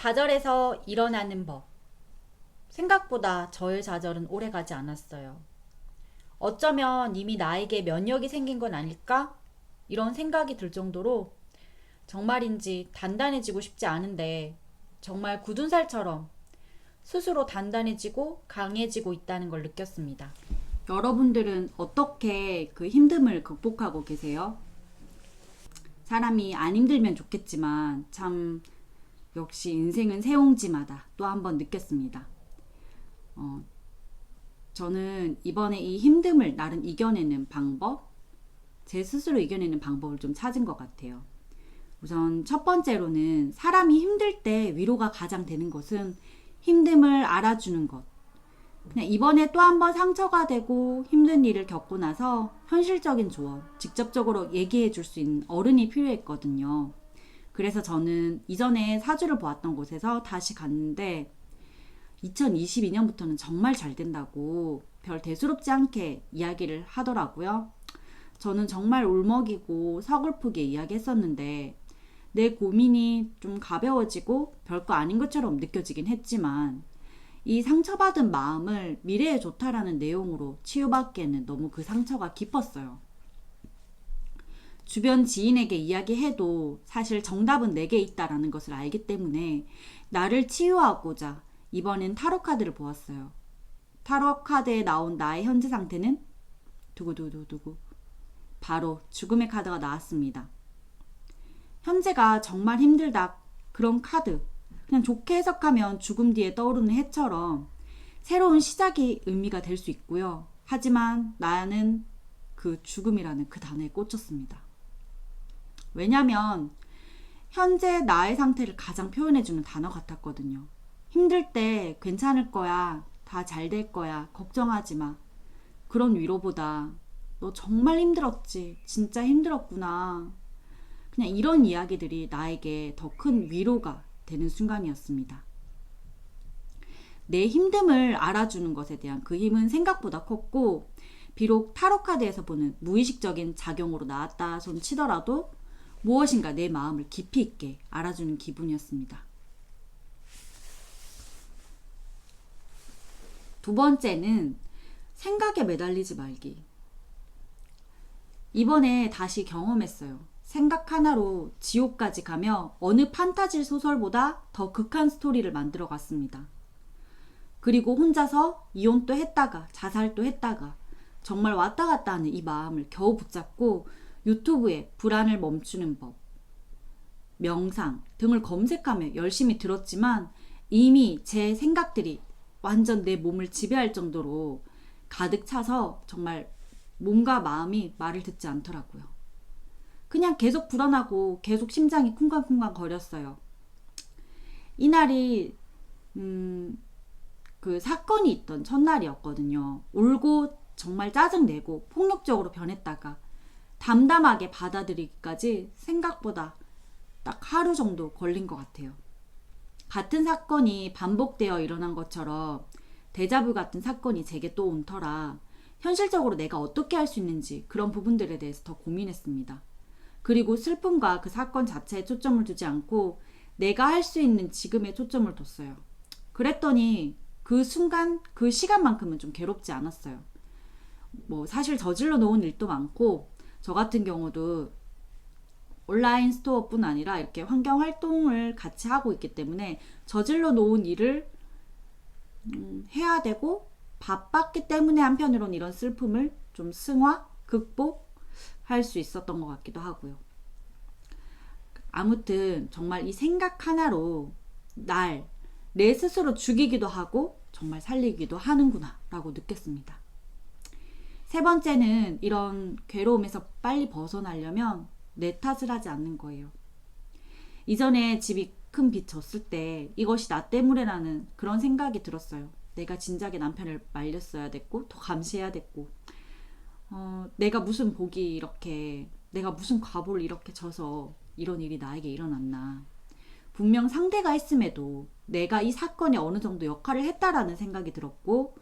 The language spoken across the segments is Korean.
좌절에서 일어나는 법. 생각보다 저의 좌절은 오래 가지 않았어요. 어쩌면 이미 나에게 면역이 생긴 건 아닐까? 이런 생각이 들 정도로 정말인지 단단해지고 싶지 않은데 정말 굳은 살처럼 스스로 단단해지고 강해지고 있다는 걸 느꼈습니다. 여러분들은 어떻게 그 힘듦을 극복하고 계세요? 사람이 안 힘들면 좋겠지만 참 역시 인생은 새옹지마다 또 한 번 느꼈습니다. 어, 저는 이번에 이 힘듦을 나름 이겨내는 방법, 제 스스로 이겨내는 방법을 좀 찾은 것 같아요. 우선 첫 번째로는 사람이 힘들 때 위로가 가장 되는 것은 힘듦을 알아주는 것. 그냥 이번에 또 한 번 상처가 되고 힘든 일을 겪고 나서 현실적인 조언, 직접적으로 얘기해 줄 수 있는 어른이 필요했거든요. 그래서 저는 이전에 사주를 보았던 곳에서 다시 갔는데 2022년부터는 정말 잘 된다고 별 대수롭지 않게 이야기를 하더라고요. 저는 정말 울먹이고 서글프게 이야기했었는데 내 고민이 좀 가벼워지고 별거 아닌 것처럼 느껴지긴 했지만 이 상처받은 마음을 미래에 좋다라는 내용으로 치유받기에는 너무 그 상처가 깊었어요. 주변 지인에게 이야기해도 사실 정답은 내게 있다라는 것을 알기 때문에 나를 치유하고자 이번엔 타로 카드를 보았어요. 타로 카드에 나온 나의 현재 상태는 두구두구두구 바로 죽음의 카드가 나왔습니다. 현재가 정말 힘들다 그런 카드 그냥 좋게 해석하면 죽음 뒤에 떠오르는 해처럼 새로운 시작이 의미가 될 수 있고요. 하지만 나는 그 죽음이라는 그 단어에 꽂혔습니다. 왜냐면 현재 나의 상태를 가장 표현해주는 단어 같았거든요. 힘들 때 괜찮을 거야. 다 잘 될 거야. 걱정하지 마. 그런 위로보다 너 정말 힘들었지. 진짜 힘들었구나. 그냥 이런 이야기들이 나에게 더 큰 위로가 되는 순간이었습니다. 내 힘듦을 알아주는 것에 대한 그 힘은 생각보다 컸고, 비록 타로카드에서 보는 무의식적인 작용으로 나왔다 손 치더라도 무엇인가 내 마음을 깊이 있게 알아주는 기분이었습니다. 두 번째는 생각에 매달리지 말기. 이번에 다시 경험했어요. 생각 하나로 지옥까지 가며 어느 판타지 소설보다 더 극한 스토리를 만들어 갔습니다. 그리고 혼자서 이혼도 했다가 자살도 했다가 정말 왔다 갔다 하는 이 마음을 겨우 붙잡고 유튜브에 불안을 멈추는 법, 명상 등을 검색하며 열심히 들었지만 이미 제 생각들이 완전 내 몸을 지배할 정도로 가득 차서 정말 몸과 마음이 말을 듣지 않더라고요. 그냥 계속 불안하고 계속 심장이 쿵쾅쿵쾅 거렸어요. 이날이 음, 그 사건이 있던 첫날이었거든요. 울고 정말 짜증내고 폭력적으로 변했다가 담담하게 받아들이기까지 생각보다 딱 하루 정도 걸린 것 같아요. 같은 사건이 반복되어 일어난 것처럼 데자부 같은 사건이 제게 또 온 터라 현실적으로 내가 어떻게 할 수 있는지 그런 부분들에 대해서 더 고민했습니다. 그리고 슬픔과 그 사건 자체에 초점을 두지 않고 내가 할 수 있는 지금에 초점을 뒀어요. 그랬더니 그 순간, 그 시간만큼은 좀 괴롭지 않았어요. 뭐 사실 저질러 놓은 일도 많고 저 같은 경우도 온라인 스토어뿐 아니라 이렇게 환경 활동을 같이 하고 있기 때문에 저질러 놓은 일을 음, 해야 되고 바빴기 때문에 한편으로는 이런 슬픔을 좀 승화, 극복할 수 있었던 것 같기도 하고요. 아무튼 정말 이 생각 하나로 날 내 스스로 죽이기도 하고 정말 살리기도 하는구나 라고 느꼈습니다. 세 번째는 이런 괴로움에서 빨리 벗어나려면 내 탓을 하지 않는 거예요. 이전에 집이 큰 빚 졌을 때 이것이 나 때문에라는 그런 생각이 들었어요. 내가 진작에 남편을 말렸어야 됐고 더 감시해야 됐고 어, 내가 무슨 복이 이렇게 내가 무슨 과보를 이렇게 져서 이런 일이 나에게 일어났나 분명 상대가 했음에도 내가 이 사건에 어느 정도 역할을 했다라는 생각이 들었고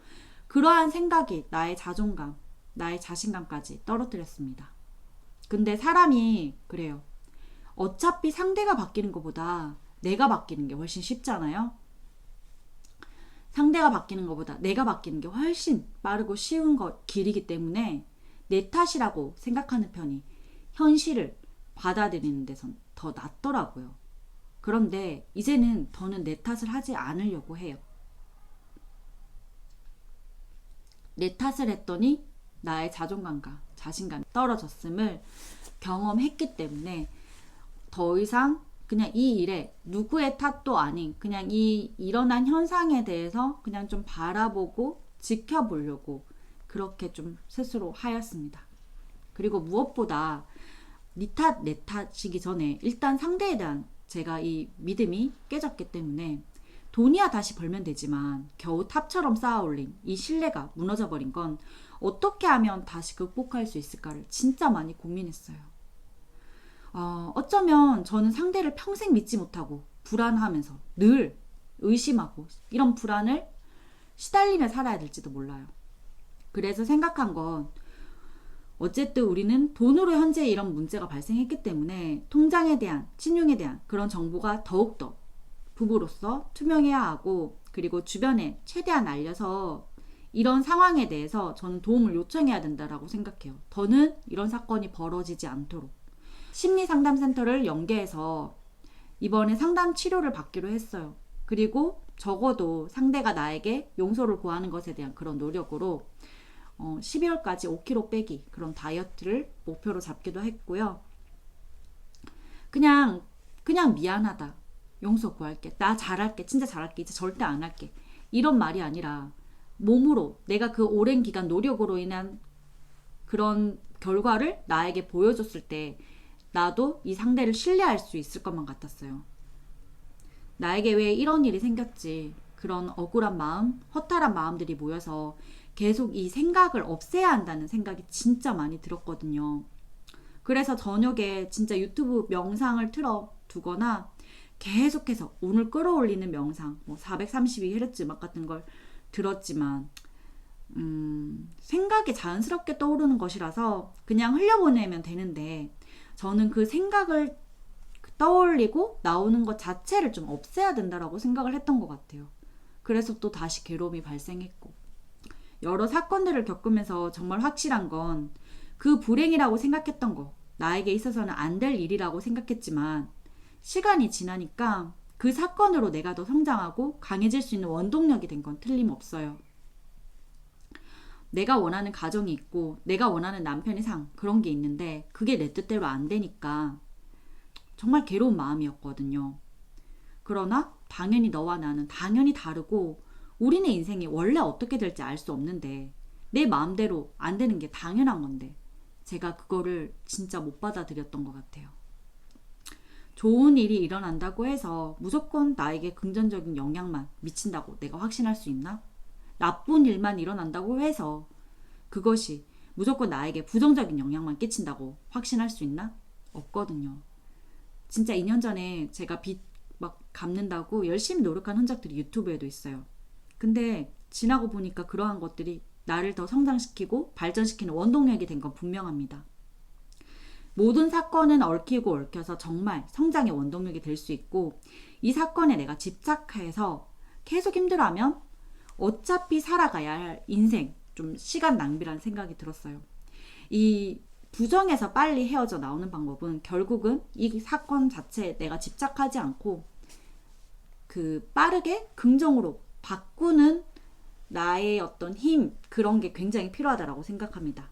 그러한 생각이 나의 자존감, 나의 자신감까지 떨어뜨렸습니다. 근데 사람이 그래요. 어차피 상대가 바뀌는 것보다 내가 바뀌는 게 훨씬 쉽잖아요. 상대가 바뀌는 것보다 내가 바뀌는 게 훨씬 빠르고 쉬운 것 길이기 때문에 내 탓이라고 생각하는 편이 현실을 받아들이는 데선 더 낫더라고요. 그런데 이제는 더는 내 탓을 하지 않으려고 해요. 내 탓을 했더니 나의 자존감과 자신감이 떨어졌음을 경험했기 때문에 더 이상 그냥 이 일에 누구의 탓도 아닌 그냥 이 일어난 현상에 대해서 그냥 좀 바라보고 지켜보려고 그렇게 좀 스스로 하였습니다. 그리고 무엇보다 니 탓, 내 탓이기 전에 일단 상대에 대한 제가 이 믿음이 깨졌기 때문에 돈이야 다시 벌면 되지만 겨우 탑처럼 쌓아 올린 이 신뢰가 무너져 버린 건 어떻게 하면 다시 극복할 수 있을까를 진짜 많이 고민했어요. 어, 어쩌면 저는 상대를 평생 믿지 못하고 불안하면서 늘 의심하고 이런 불안을 시달리며 살아야 될지도 몰라요. 그래서 생각한 건 어쨌든 우리는 돈으로 현재 이런 문제가 발생했기 때문에 통장에 대한 신용에 대한 그런 정보가 더욱더 부부로서 투명해야 하고 그리고 주변에 최대한 알려서 이런 상황에 대해서 저는 도움을 요청해야 된다라고 생각해요. 더는 이런 사건이 벌어지지 않도록 심리 상담 센터를 연계해서 이번에 상담 치료를 받기로 했어요. 그리고 적어도 상대가 나에게 용서를 구하는 것에 대한 그런 노력으로 어, 12월까지 5kg 빼기 그런 다이어트를 목표로 잡기도 했고요. 그냥 그냥 미안하다. 용서 구할게. 나 잘할게. 진짜 잘할게. 이제 절대 안 할게. 이런 말이 아니라 몸으로 내가 그 오랜 기간 노력으로 인한 그런 결과를 나에게 보여줬을 때 나도 이 상대를 신뢰할 수 있을 것만 같았어요. 나에게 왜 이런 일이 생겼지? 그런 억울한 마음, 허탈한 마음들이 모여서 계속 이 생각을 없애야 한다는 생각이 진짜 많이 들었거든요. 그래서 저녁에 진짜 유튜브 명상을 틀어 두거나 계속해서 운을 끌어올리는 명상, 뭐 432Hz 음악 같은 걸 들었지만, 음, 생각이 자연스럽게 떠오르는 것이라서 그냥 흘려보내면 되는데, 저는 그 생각을 떠올리고 나오는 것 자체를 좀 없애야 된다라고 생각을 했던 것 같아요. 그래서 또 다시 괴로움이 발생했고. 여러 사건들을 겪으면서 정말 확실한 건 그 불행이라고 생각했던 거, 나에게 있어서는 안 될 일이라고 생각했지만, 시간이 지나니까 그 사건으로 내가 더 성장하고 강해질 수 있는 원동력이 된 건 틀림없어요. 내가 원하는 가정이 있고 내가 원하는 남편의 상 그런 게 있는데 그게 내 뜻대로 안 되니까 정말 괴로운 마음이었거든요. 그러나 당연히 너와 나는 당연히 다르고 우리네 인생이 원래 어떻게 될지 알 수 없는데 내 마음대로 안 되는 게 당연한 건데 제가 그거를 진짜 못 받아들였던 것 같아요. 좋은 일이 일어난다고 해서 무조건 나에게 긍정적인 영향만 미친다고 내가 확신할 수 있나? 나쁜 일만 일어난다고 해서 그것이 무조건 나에게 부정적인 영향만 끼친다고 확신할 수 있나? 없거든요. 진짜 2년 전에 제가 빚 막 갚는다고 열심히 노력한 흔적들이 유튜브에도 있어요. 근데 지나고 보니까 그러한 것들이 나를 더 성장시키고 발전시키는 원동력이 된 건 분명합니다. 모든 사건은 얽히고 얽혀서 정말 성장의 원동력이 될 수 있고 이 사건에 내가 집착해서 계속 힘들어하면 어차피 살아가야 할 인생 좀 시간 낭비라는 생각이 들었어요. 이 부정에서 빨리 헤어져 나오는 방법은 결국은 이 사건 자체에 내가 집착하지 않고 그 빠르게 긍정으로 바꾸는 나의 어떤 힘 그런 게 굉장히 필요하다라고 생각합니다.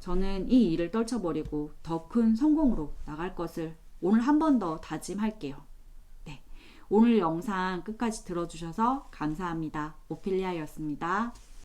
저는 이 일을 떨쳐버리고 더 큰 성공으로 나갈 것을 오늘 한 번 더 다짐할게요. 네. 오늘 영상 끝까지 들어주셔서 감사합니다. 오피리아였습니다.